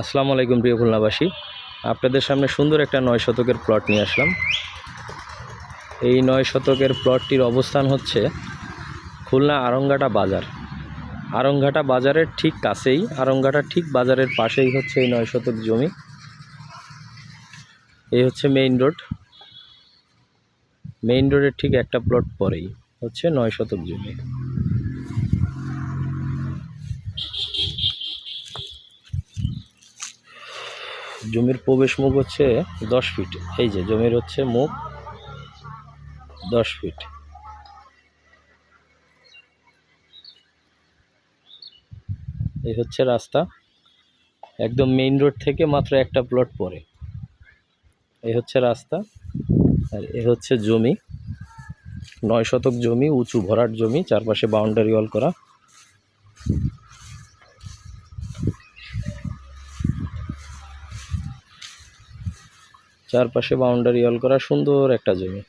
আসসালামু আলাইকুম, প্রিয় খুলনাবাসী। আপনাদের সামনে সুন্দর একটা নয় শতকের প্লট নিয়ে আসলাম। এই নয় শতকের প্লটটির অবস্থান হচ্ছে খুলনা আরঙ্গাটা বাজার। আরঙ্গাটা বাজারের ঠিক কাছেই, আরঙ্গাটা ঠিক বাজারের পাশেই হচ্ছে এই নয় শতক জমি। এই হচ্ছে মেইন রোড মেইন রোডের ঠিক একটা প্লট পরেই হচ্ছে নয় শতক জমি। জমির প্রবেশ মুখ হচ্ছে দশ ফিট এই যে জমির হচ্ছে মুখ দশ ফিট এই হচ্ছে রাস্তা। একদম মেইন রোড থেকে মাত্র একটা প্লট পরে এই হচ্ছে রাস্তা। আর এ হচ্ছে জমি। নয় শতক জমি, উঁচু ভরাট জমি, চারপাশে বাউন্ডারি ওয়াল করা। চারপাশে বাউন্ডারি অল করা সুন্দর একটা জমি।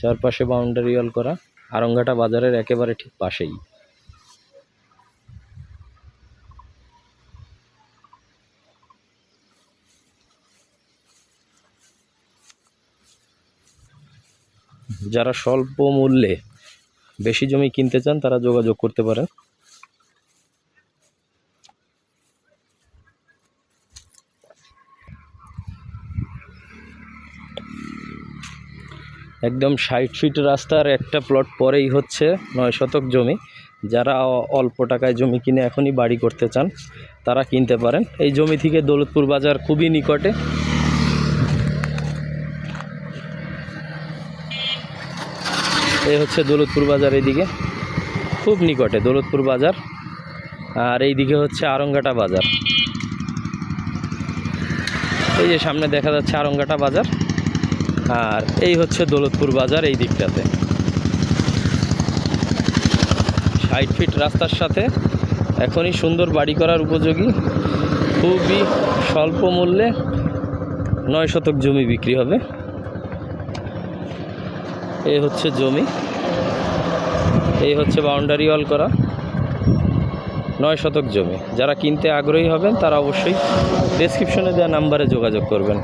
চারপাশে বাউন্ডারি অল করা আরঙ্গাটা বাজারের একেবারে ঠিক পাশেই। যারা স্বল্প মূল্যে বেশি জমি কিনতে চান, তারা যোগাযোগ করতে পারেন। একদম ষাট ফিট রাস্তার একটা প্লট পরেই হচ্ছে নয় শতক জমি। যারা অল্প টাকায় জমি কিনে এখনই বাড়ি করতে চান, তারা কিনতে পারেন। এই জমি থেকে দৌলতপুর বাজার খুবই নিকটে। এই হচ্ছে দৌলতপুর বাজার এইদিকে খুব নিকটে দৌলতপুর বাজার। আর এইদিকে হচ্ছে আরঙ্গাটা বাজার। এই যে সামনে দেখা যাচ্ছে আরঙ্গাটা বাজার। আর এই হচ্ছে দৌলতপুর বাজার এই দিকটাতে। ষাট ফিট রাস্তার সাথে এখনই সুন্দর বাড়ি করার উপযোগী। খুবই স্বল্প মূল্যে নয় শতক জমি বিক্রি হবে। এই হচ্ছে জমি। এই হচ্ছে বাউন্ডারি ওয়াল করা। নয় শতক জমি। যারা কিনতে আগ্রহী হবেন, তারা অবশ্যই ডেসক্রিপশনে দেওয়া নাম্বারে যোগাযোগ করবেন।